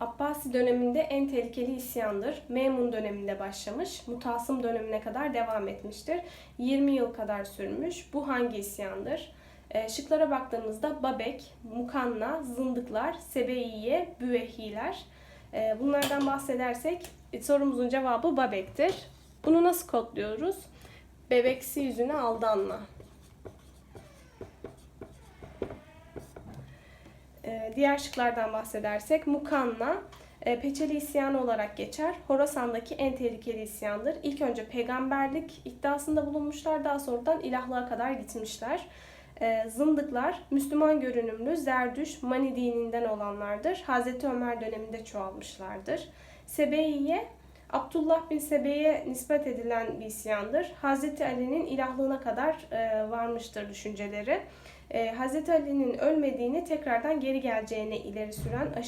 Abbasi döneminde en tehlikeli isyandır. Memun döneminde başlamış, Mutasım dönemine kadar devam etmiştir. 20 yıl kadar sürmüş. Bu hangi isyandır? E, şıklara baktığımızda Babek, Mukanna, Zındıklar, Sebeiye, Büvehiler. E, bunlardan bahsedersek e, sorumuzun cevabı Babek'tir. Bunu nasıl kodluyoruz? Bebeksi yüzüne aldanma. Ee, diğer şıklardan bahsedersek Mukanna e, Peçeli isyanı olarak geçer. Horasan'daki en tehlikeli isyandır. İlk önce peygamberlik iddiasında bulunmuşlar, daha sonradan ilahlığa kadar gitmişler. Ee, Zındıklar Müslüman görünümlü Zerdüş Mani dininden olanlardır. Hazreti Ömer döneminde çoğalmışlardır. Sebeiye Abdullah bin Sebe'ye nispet edilen bir isyandır. Hazreti Ali'nin ilahlığına kadar e, varmıştır düşünceleri. E, Hazreti Ali'nin ölmediğini tekrardan geri geleceğini ileri süren aşırı